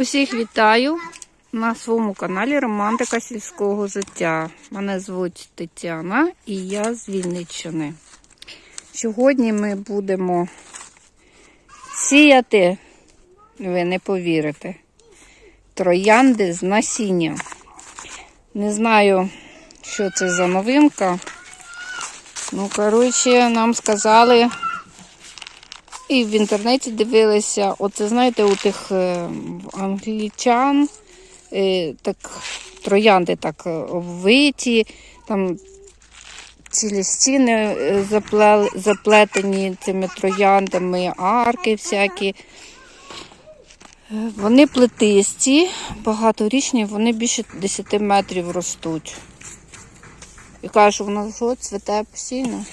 Усіх вітаю на своєму каналі Романтика сільського життя. Мене звуть Тетяна і я з Вінниччини. Сьогодні ми будемо сіяти, ви не повірите, троянди з насіння. Не знаю, що це за новинка. Ну, коротше, нам сказали, і в інтернеті дивилися, оце знаєте, у тих е, англічан е, так троянди так е, обвиті, там цілі стіни заплетені цими трояндами, арки всякі. Вони плетисті, багаторічні, вони більше 10 метрів ростуть. І кажуть, що воно що, цвіте постійно.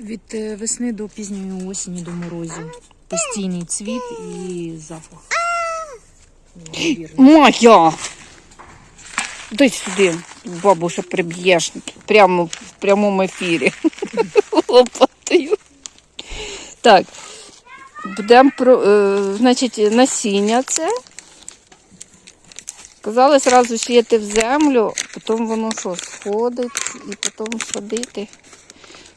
Від е, весни до пізньої осені до морозів. Постійний цвіт і запах. Моя! Дай сюди, бабуша, приб'єш прямо в прямому ефірі. Лопатою. Так. Будемо про, е, значить, насіння це. Казали зразу сіяти в землю, потім воно що, сходить і потім садити.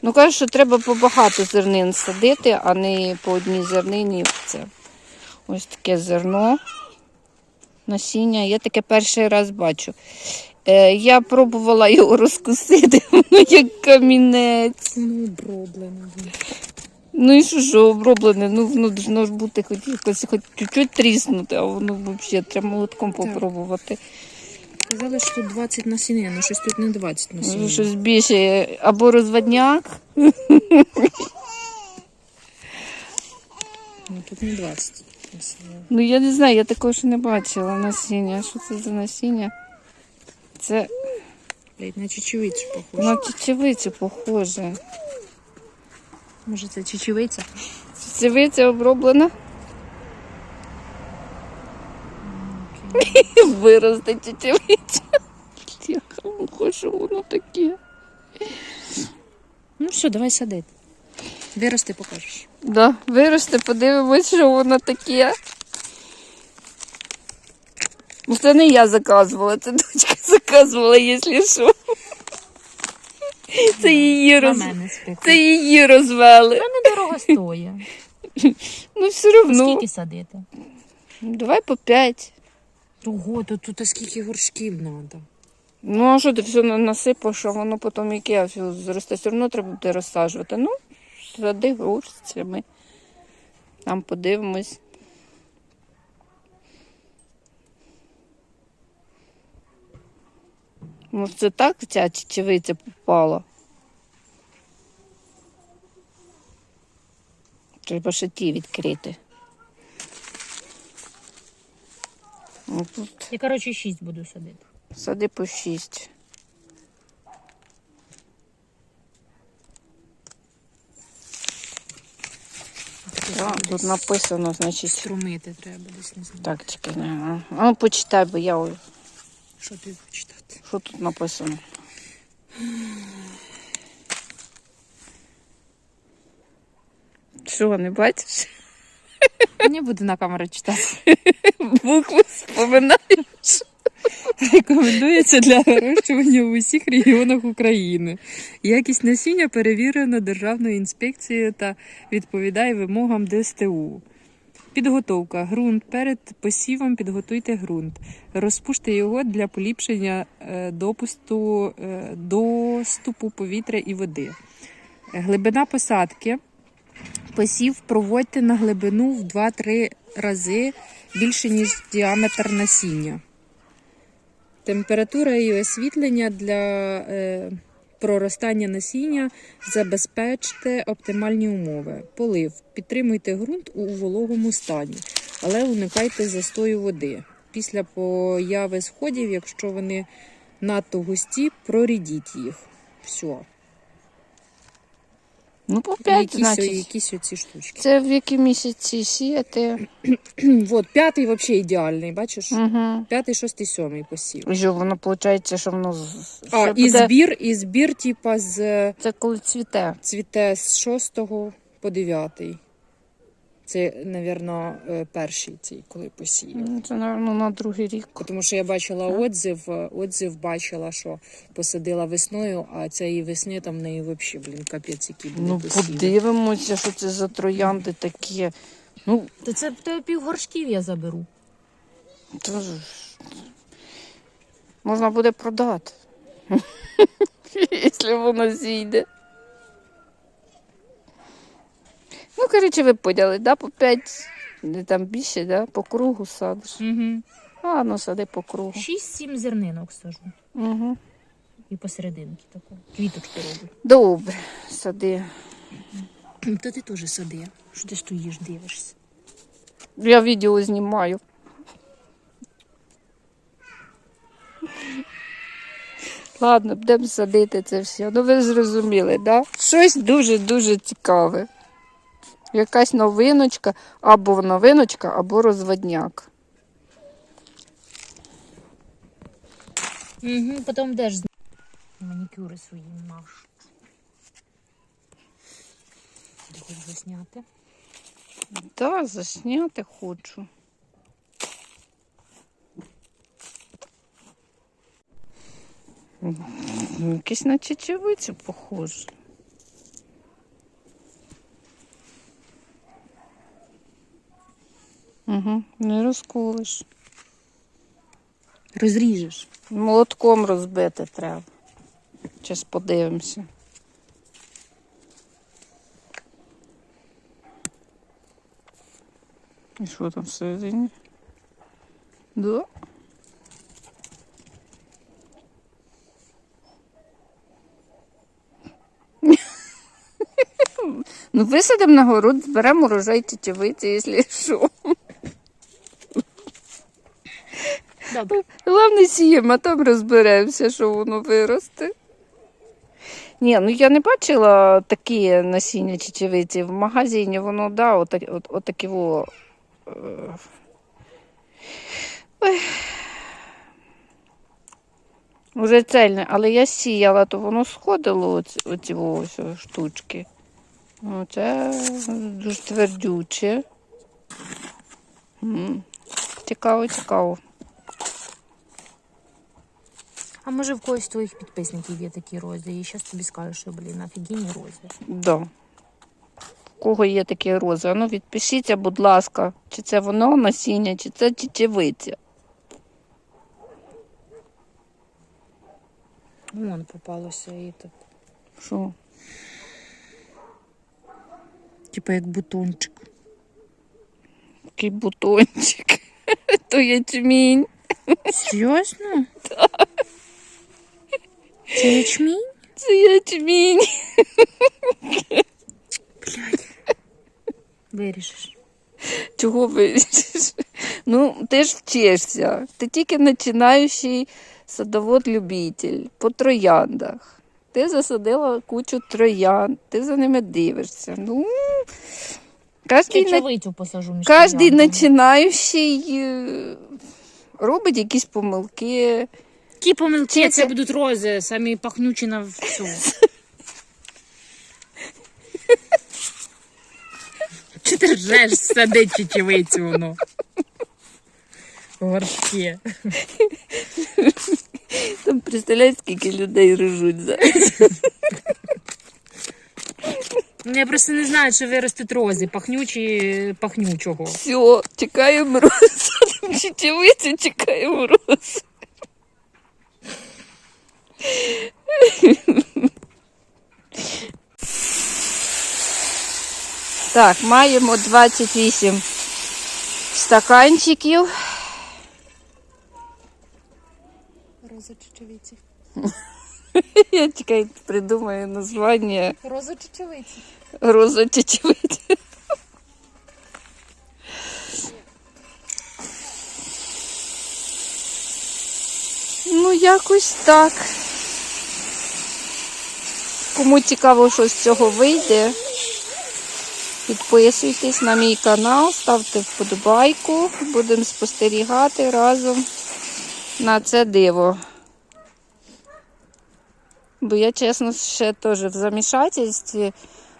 Ну, кажуть, що треба побагато зернин садити, а не по одній зернині. Це ось таке зерно насіння. Я таке перший раз бачу. Е, я пробувала його розкусити, воно як камінець. Ну, оброблено. Ну і що, що оброблене? Ну, воно должно ж бути хоч якось хоч чуть-чуть тріснути, а воно взагалі треба молотком попробувати. Казали, що тут 20 насінин, ну щось тут не 20 Ну, насінин. Щось більше. Або розводняк. Ну, тут не 20 насінин. Ну я не знаю, я такого ще не бачила насіння. Що це за насіння? Це Блять, на чечевицю похоже. на чечевицю похоже. Може це чечевиця? Чечевиця оброблена. Виросте чечевиця. Я хочу, воно таке. Ну все, давай садити. Вирости покажеш. Да, виросте, подивимось, що воно таке. Ну, Це не я заказувала, це дочка заказувала, якщо що. Це її, На роз... це її розвели. Та недорого стоїть. Ну, все одно. Скільки садити? Давай по п'ять. Ого, то тут а скільки горшків треба. Ну, а що ти все на- насипав, що воно потім яке все зросте, все одно треба буде розсаджувати. Ну, сади горстями. Там подивимось. Ну, це так ця чечевиця попала. Треба ще ті відкрити. Ну, тут Я, коротше, 6 буду садити. Сади по шість. Так, тут написано, значить. Струмити треба десь не знаю. Так, чекай, не, а ну почитай, бо я Що тобі почитати? що тут написано. Що, не бачиш? Не буду на камеру читати. Букви споминаєш. Рекомендується для вирощування в усіх регіонах України. Якість насіння перевірена Державною інспекцією та відповідає вимогам ДСТУ. Підготовка. Ґрунт. Перед посівом підготуйте ґрунт. Розпуште його для поліпшення е, допусту, е, доступу повітря і води. Глибина посадки. Посів проводьте на глибину в 2-3 рази більше, ніж діаметр насіння. Температура і освітлення для е, проростання насіння забезпечте оптимальні умови. Полив. Підтримуйте ґрунт у вологому стані, але уникайте застою води. Після появи сходів, якщо вони надто густі, прорідіть їх. Все. Ну, по 5, Якісь, значить. якісь оці штучки. Це в які місяці сіяти? От, п'ятий взагалі ідеальний, бачиш? Угу. П'ятий, шостий, сьомий посів. Що воно виходить, що воно з- А, ще і буде- збір, і збір, типа, з Це коли цвіте. цвіте з шостого по 9. Це, напевно, перший цей, коли посіяв. Ну, Це, мабуть, на другий рік. Тому що я бачила отзив, е, отзив бачила, що посадила весною, а цієї весни там в неї взагалі, блін, капець, який буде Ну, посів. подивимося, що це за троянди такі. Ну, То це тебе пів горшків я заберу. то ж можна буде продати. Якщо воно зійде. Ну, коротше, ви поняли, да? по 5, не там більше, да? по кругу садиш. Угу. А, ну сади по кругу. 6-7 зернинок сажу. Угу. І посерединки таку. Квіточку роблю. Добре, сади. Та ти теж сади. Що ти стоїш, дивишся? Я відео знімаю. Ладно, будемо садити це все. Ну ви зрозуміли, да? Щось дуже-дуже цікаве. Якась новиночка, або новиночка, або розводняк. Угу, потім де ж манікюри свої маш. Ти хочеш засняти? Так, засняти хочу. Якийсь на чечевицю похоже. Угу, не розколиш. Розріжеш. Молотком розбити треба. Зараз подивимося. І що там всередині? Да. Ну, висадимо на город, зберемо урожай тітєвиці, якщо що. Добре. Головне сіємо, а там розберемося, що воно виросте. Ні, ну я не бачила такі насіння чечевиці в магазині, воно да, отак, от, отакі во. е, ой. Уже цельне, але я сіяла, то воно сходило оці, оці ось штучки. Ну, це дуже твердюче. М, Цікаво, цікаво. А може в когось з твоїх підписників є такі рози, і зараз тобі скажу, що, блін, офігенні рози. Да. В кого є такі рози? Ну, відпишіться, будь ласка, чи це воно насіння, чи це чечевиця. Вон попалося і так. Що? Типа як бутончик. Такий бутончик. То ячмінь. Серйозно? Так. Це ячмінь? Це ячмінь. Вирішиш. Чого вирішиш? Ну, ти ж вчишся. Ти тільки починаючий садовод-любитель по трояндах. Ти засадила кучу троянд, ти за ними дивишся. Ну, Чечевицю посажу між Кожен починаючий е, робить якісь помилки. Які помилки, це будуть рози, самі пахнючі на всю. Чи ти ржеш сади чечевицю воно? Горшки. Там представляєш, скільки людей рижуть зараз. Ну, Я просто не знаю, чи виростуть рози, пахнючі пахнючого. Все, чекаємо розу. Чечевицю чекаємо розу. Так, маємо 28 стаканчиків. Роза чечевиці. Я чекай, придумаю названня Роза чечевиці. роза чечевиці. Ну, якось так. Кому цікаво, що з цього вийде, підписуйтесь на мій канал, ставте вподобайку. Будемо спостерігати разом на це диво. Бо я, чесно, ще теж в замішательстві.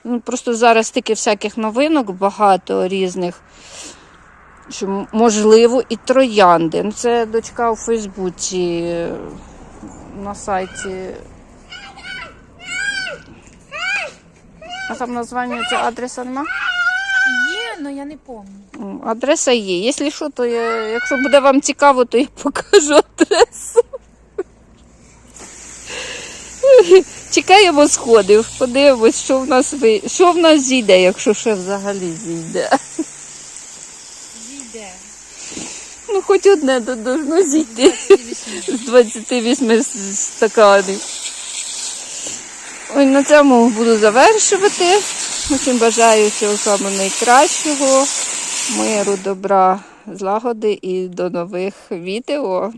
Ну, просто зараз тільки всяких новинок багато різних. Що можливо і троянди. Ну, це дочка у Фейсбуці на сайті. А там названня це адреса нема? Є, але я не пам'ятаю. М, Адреса є. Якщо що, то я, якщо буде вам цікаво, то я покажу адресу. Чекаємо сходів, подивимось, що в нас ви... що в нас зійде, якщо ще взагалі зійде. Зійде. Ну, хоч одне то должно зійти з 28 с- стаканів. Ой, на цьому буду завершувати. Усім бажаю всього самого найкращого, миру, добра, злагоди і до нових відео.